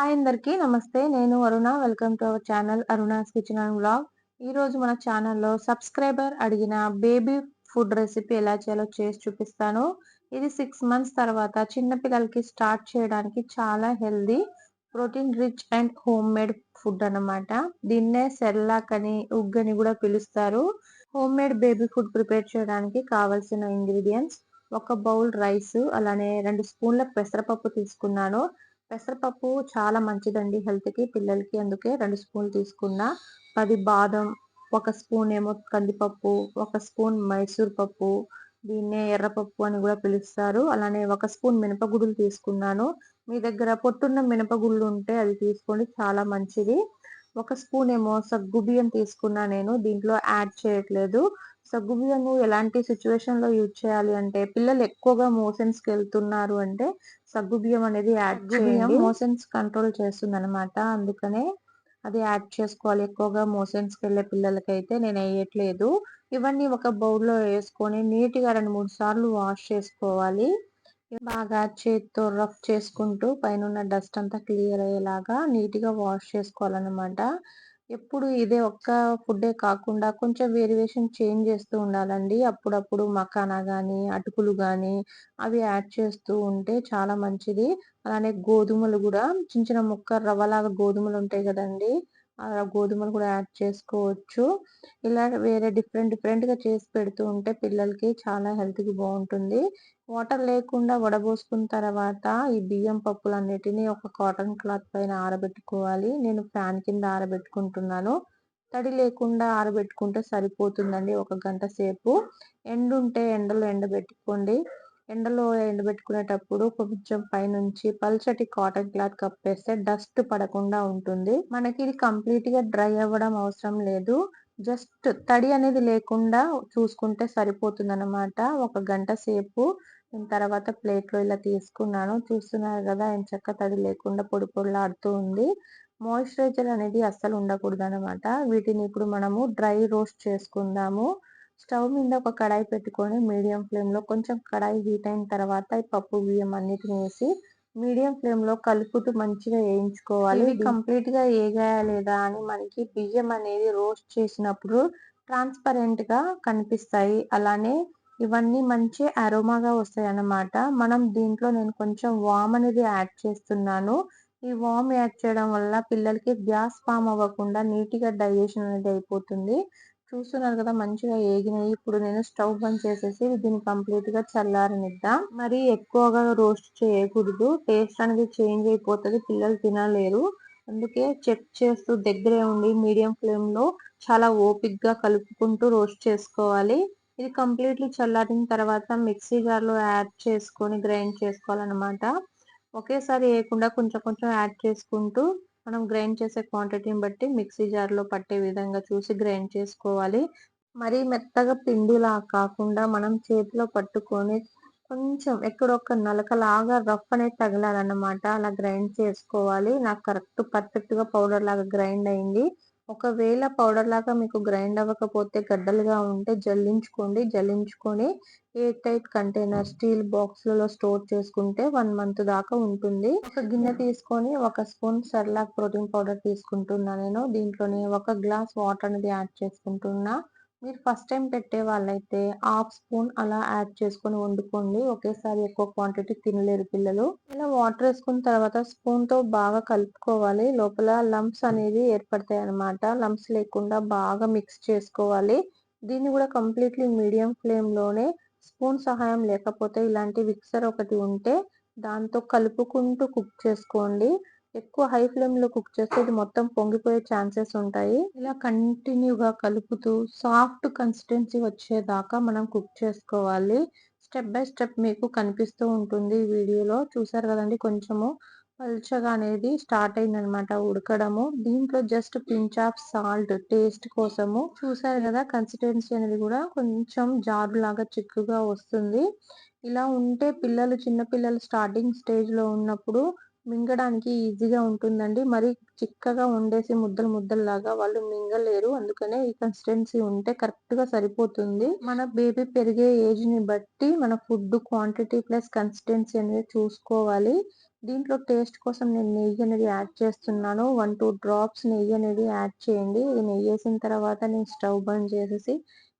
Hi అందరికీ నమస్తే. నేను Aruna. Welcome to our channel Aruna's kitchen and blog ఈరోజు మన ఛానల్లో సబ్స్క్రైబర్ అడిగిన బేబీ ఫుడ్ రెసిపీ ఎలా చేయాలో చేసి చూపిస్తాను. ఇది సిక్స్ మంత్స్ తర్వాత చిన్నపిల్లలకి స్టార్ట్ చేయడానికి చాలా healthy protein rich and home made food అనమాట దీన్నే సెర్లాక్ అని ఉగ్గని కూడా పిలుస్తారు. Home made baby food prepare చేయడానికి కావలసిన ఇంగ్రీడియంట్స్ ఒక బౌల్ రైస్ అలానే రెండు స్పూన్ల పెసరపప్పు తీసుకున్నాను. పెసరపప్పు చాలా మంచిదండి హెల్త్కి పిల్లలకి. అందుకే రెండు స్పూన్లు తీసుకున్నా. పది బాదం ఒక స్పూన్ ఏమో కందిపప్పు ఒక స్పూన్ మైసూర్ పప్పు దీన్నే ఎర్రపప్పు అని కూడా పిలుస్తారు. అలానే ఒక స్పూన్ మినపగుడ్లు తీసుకున్నాను. మీ దగ్గర పొట్టున్న మినపగుళ్ళు ఉంటే అది తీసుకోండి చాలా మంచిది. ఒక స్పూన్ ఏమో సగ్గు బియ్యం తీసుకున్నా నేను దీంట్లో యాడ్ చేయట్లేదు. సగ్గుబియ్యము ఎలాంటి సిచ్యువేషన్లో యూజ్ చేయాలి అంటే పిల్లలు ఎక్కువగా మోషన్స్కి వెళ్తున్నారు అంటే సగ్గుబియ్యం అనేది యాడ్ బియ్యం మోషన్స్ కంట్రోల్ చేస్తుంది అనమాట అందుకనే అది యాడ్ చేసుకోవాలి. ఎక్కువగా మోషన్స్కి వెళ్ళే పిల్లలకైతే నేను వేయట్లేదు ఇవన్నీ ఒక బౌల్లో వేసుకొని నీట్గా రెండు మూడు సార్లు వాష్ చేసుకోవాలి. బాగా చేతితో రఫ్ చేసుకుంటూ పైన డస్ట్ అంతా క్లియర్ అయ్యేలాగా నీట్గా వాష్ చేసుకోవాలన్నమాట. ఎప్పుడు ఇదే ఒక్క ఫుడ్డే కాకుండా కొంచెం వేరియేషన్ చేంజ్ చేస్తూ ఉండాలండి. అప్పుడప్పుడు మకానా కానీ అటుకులు కానీ అవి యాడ్ చేస్తూ ఉంటే చాలా మంచిది. అలానే గోధుమలు కూడా చిన్న చిన్న ముక్క రవ్వలాగా గోధుమలు ఉంటాయి కదండి. గోధుమలు కూడా యాడ్ చేసుకోవచ్చు. ఇలా వేరే డిఫరెంట్ డిఫరెంట్గా చేసి పెడుతూ ఉంటే పిల్లలకి చాలా హెల్త్కి బాగుంటుంది. వాటర్ లేకుండా వడబోసుకున్న తర్వాత ఈ బియ్యం పప్పులు అన్నిటినీ ఒక కాటన్ క్లాత్ పైన ఆరబెట్టుకోవాలి. నేను ఫ్యాన్ కింద ఆరబెట్టుకుంటున్నాను. తడి లేకుండా ఆరబెట్టుకుంటే సరిపోతుందండి ఒక గంట సేపు. ఎండుంటే ఎండలో ఎండబెట్టుకోండి. ఎండలో ఎండబెట్టుకునేటప్పుడు కొంచెం పైనుంచి పల్చటి కాటన్ క్లాత్ కప్పేస్తే డస్ట్ పడకుండా ఉంటుంది. మనకి ఇది కంప్లీట్గా డ్రై అవ్వడం అవసరం లేదు. జస్ట్ తడి అనేది లేకుండా చూసుకుంటే సరిపోతుంది అనమాట ఒక గంట సేపు. తర్వాత ప్లేట్లో ఇలా తీసుకున్నాను. చూస్తున్నారు కదా చక్క తడి లేకుండా పొడి పొడిలాడుతూ ఉంది. మాయిశ్చరైజర్ అనేది అస్సలు ఉండకూడదు అనమాట వీటిని ఇప్పుడు మనము డ్రై రోస్ట్ చేసుకుందాము. స్టవ్ మీద ఒక కడాయి పెట్టుకొని మీడియం ఫ్లేమ్లో కొంచెం కడాయి హీట్ అయిన తర్వాత ఈ పప్పు బియ్యం అన్నిటిని వేసి మీడియం ఫ్లేమ్లో కలుపుతూ మంచిగా వేయించుకోవాలి. కంప్లీట్గా ఏగాయా లేదా అని మనకి బియ్యం అనేది రోస్ట్ చేసినప్పుడు ట్రాన్స్పరెంట్గా కనిపిస్తాయి. అలానే ఇవన్నీ మంచి అరోమాగా వస్తాయి అన్నమాట మనం దీంట్లో నేను కొంచెం వామ్ అనేది యాడ్ చేస్తున్నాను. ఈ వామ్ యాడ్ చేయడం వల్ల పిల్లలకి గ్యాస్ ఫామ్ అవ్వకుండా నీట్గా డైజెషన్ అనేది అయిపోతుంది. చూస్తున్నారు కదా మంచిగా ఏగినాయి. ఇప్పుడు నేను స్టవ్ బంద్ చేసేసి దీన్ని కంప్లీట్గా చల్లారనిద్దాం. మరి ఎక్కువగా రోస్ట్ చేయకూడదు. టేస్ట్ అనేది చేంజ్ అయిపోతుంది. పిల్లలు తినలేరు. అందుకే చెక్ చేస్తూ దగ్గరే ఉండి మీడియం ఫ్లేమ్లో చాలా ఓపిక్గా కలుపుకుంటూ రోస్ట్ చేసుకోవాలి. ఇది కంప్లీట్లీ చల్లారిన తర్వాత మిక్సీ జార్లో యాడ్ చేసుకొని గ్రైండ్ చేసుకోవాలన్నమాట. ఒకేసారి వేయకుండా కొంచెం కొంచెం యాడ్ చేసుకుంటూ మనం గ్రైండ్ చేసే క్వాంటిటీని బట్టి మిక్సీ జార్లో పట్టే విధంగా చూసి గ్రైండ్ చేసుకోవాలి. మరీ మెత్తగా పిండిలా కాకుండా మనం చేతిలో పట్టుకొని కొంచెం ఎక్కడొక్క నలకలాగా రఫ్ అనేది తగలాలన్నమాట. అలా గ్రైండ్ చేసుకోవాలి. నాకు కరెక్ట్ పర్ఫెక్ట్గా పౌడర్ లాగా గ్రైండ్ అయింది. ఒకవేళ పౌడర్ లాగా మీకు గ్రైండ్ అవ్వకపోతే గడ్డలుగా ఉంటే జల్లించుకోండి. జల్లించుకొని ఎయిర్ టైట్ కంటైనర్ స్టీల్ బాక్స్లలో స్టోర్ చేసుకుంటే వన్ మంత్ దాకా ఉంటుంది. ఒక గిన్నె తీసుకొని ఒక స్పూన్ సర్లాక్ ప్రోటీన్ పౌడర్ తీసుకుంటున్నా నేను. దీంట్లోనే ఒక గ్లాస్ వాటర్ అనేది యాడ్ చేసుకుంటున్నా. మీరు ఫస్ట్ టైం పెట్టే వాళ్ళైతే హాఫ్ స్పూన్ అలా యాడ్ చేసుకొని వండుకోండి. ఒకేసారి ఎక్కువ క్వాంటిటీ తినలేరు పిల్లలు. ఇలా వాటర్ వేసుకున్న తర్వాత స్పూన్తో బాగా కలుపుకోవాలి. లోపల లంప్స్ అనేది ఏర్పడతాయి అనమాట లంప్స్ లేకుండా బాగా మిక్స్ చేసుకోవాలి. దీన్ని కూడా కంప్లీట్లీ మీడియం ఫ్లేమ్లోనే స్పూన్ సహాయం లేకపోతే ఇలాంటి మిక్సర్ ఒకటి ఉంటే దాంతో కలుపుకుంటూ కుక్ చేసుకోండి. ఎక్కువ హై ఫ్లేమ్లో కుక్ చేస్తే ఇది మొత్తం పొంగిపోయే ఛాన్సెస్ ఉంటాయి. ఇలా కంటిన్యూగా కలుపుతూ సాఫ్ట్ కన్సిస్టెన్సీ వచ్చేదాకా మనం కుక్ చేసుకోవాలి. స్టెప్ బై స్టెప్ మీకు కనిపిస్తూ ఉంటుంది వీడియోలో. చూసారు కదండి కొంచెము పల్చగా అనేది స్టార్ట్ అయిందనమాట ఉడకడము. దీంట్లో just pinch of salt taste కోసము. చూసారు కదా కన్సిస్టెన్సీ అనేది కూడా కొంచెం జారు లాగా చిక్కుగా వస్తుంది. ఇలా ఉంటే పిల్లలు చిన్నపిల్లలు స్టార్టింగ్ స్టేజ్లో ఉన్నప్పుడు మింగడానికి ఈజీగా ఉంటుందండి. మరి చిక్కగా ఉండేసి ముద్దలు ముద్దల్లాగా వాళ్ళు మింగలేరు. అందుకనే ఈ కన్సిస్టెన్సీ ఉంటే కరెక్ట్గా సరిపోతుంది. మన బేబీ పెరిగే ఏజ్ని బట్టి మన ఫుడ్ క్వాంటిటీ ప్లస్ కన్సిస్టెన్సీ అనేది చూసుకోవాలి. దీంట్లో టేస్ట్ కోసం నేను నెయ్యి అనేది యాడ్ చేస్తున్నాను. వన్ టూ డ్రాప్స్ నెయ్యి అనేది యాడ్ చేయండి. ఇది నెయ్యి వేసిన తర్వాత నేను స్టవ్ బంద్ చేసేసి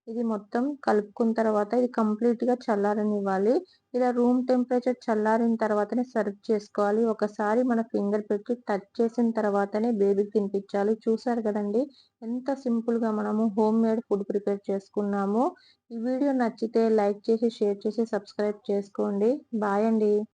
ఇది మొత్తం కలుపుకున్న తర్వాత ఇది కంప్లీట్గా చల్లారనివ్వాలి. ఇలా రూమ్ టెంపరేచర్ చల్లారిన తర్వాతనే సర్వ్ చేసుకోవాలి. ఒకసారి మన ఫింగర్ పెట్టి టచ్ చేసిన తర్వాతనే బేబీకి తినిపించాలి. చూసారు కదండి? ఎంత సింపుల్గా మనము హోమ్ మేడ్ ఫుడ్ ప్రిపేర్ చేసుకున్నాము. ఈ వీడియో నచ్చితే లైక్ చేసి షేర్ చేసి సబ్స్క్రైబ్ చేసుకోండి. బాయ్ అండి.